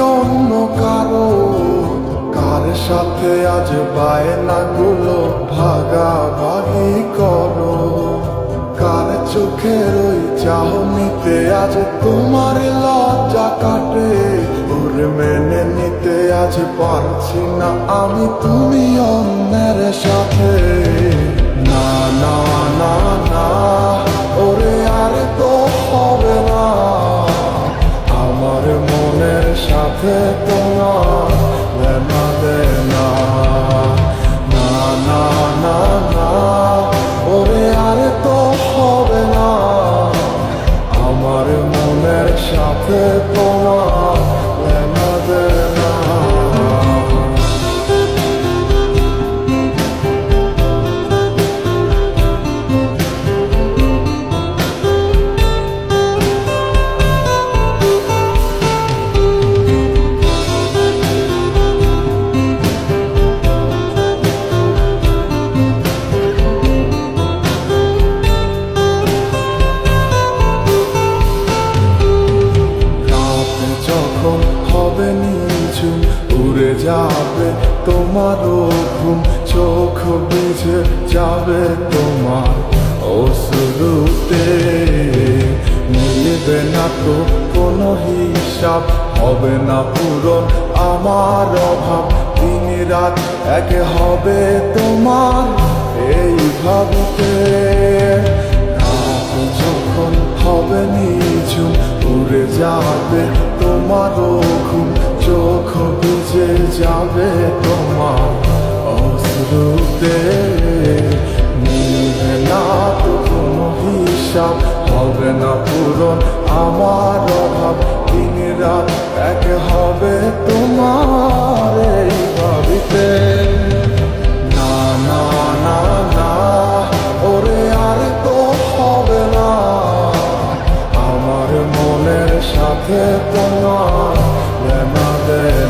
অন্য কারও কার সাথে আজ বায়নাগুলো ভাগাভাগি করো? কার চোখের ওই চাহনিতে আজ তোমার লজ্জা কাটে? ওর মেনে নিতে আজ পারছি না আমি, তুমি অন্যের সাথে। না না না সাথে যাবে তোমার অশ্রুতে। মিলবে না তো কোনো হিসাব, হবে না পূরণ আমার অভাব। দিন রাত এক হবে তোমার এই ভাবিতে। যখন হবে নিঝুম, উড়ে যাবে তোমারও ঘুম। চোখ বুঝে যাবে তোমার অশ্রুতে। না তো কোনো হিসাব হবে না পূরণ, আমার অভাব দিন রাত এক হবে তোমার এই ভাবিতে। না না না ওরে আর তো হবে না। আমার মনের সাথে তোমার দেনা না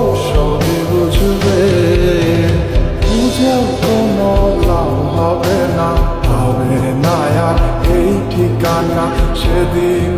বুঝবে বুঝেও কোনো লাভ হবে না হবে না এই ঠিকানা সেদিন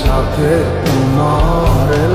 সাথে তোমার